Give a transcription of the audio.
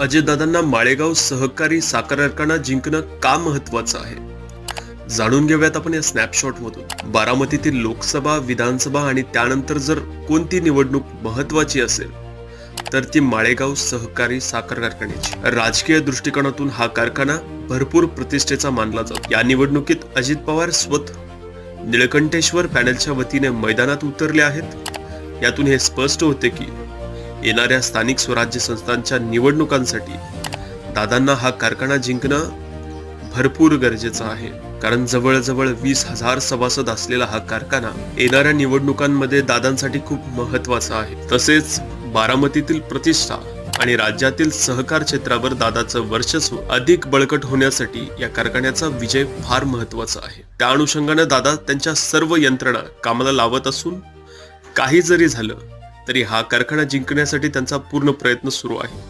अजयदादांना माळेगाव सहकारी साखर कारखाना जिंकणं का महत्वाचं आहे? जाणून घेऊयात आपण या स्नॅपशॉट मधून बारामतीतील लोकसभा विधानसभा आणि त्यानंतर जर कोणती निवडणूक महत्वाची असेल तर ती माळेगाव सहकारी साखर कारखान्याची. राजकीय दृष्टिकोनातून हा कारखाना भरपूर प्रतिष्ठेचा मानला जातो. या निवडणुकीत अजित पवार स्वतः. निळकंठेश्वर पॅनलच्या वतीने मैदानात उतरले आहेत. यातून हे स्पष्ट होते की येणाऱ्या स्थानिक स्वराज्य संस्थांच्या निवडणुकांसाठी दादांना हा कारखाना जिंकणं भरपूर गरजेचं आहे. कारण जवळजवळ वीस हजार सभासद असलेला हा कारखाना येणाऱ्या निवडणुकांमध्ये दादांसाठी खूप महत्त्वाचा आहे. तसेच बारामतीतील प्रतिष्ठा आणि राज्यातील सहकार क्षेत्रावर दादाचं वर्चस्व अधिक बळकट होण्यासाठी या कारखान्याचा विजय फार महत्त्वाचा आहे. त्या अनुषंगानं दादा त्यांच्या सर्व यंत्रणा कामाला लावत असून काही जरी झालं तरी हा कारखाना जिंकण्यासाठी त्यांचा पूर्ण प्रयत्न सुरू आहे.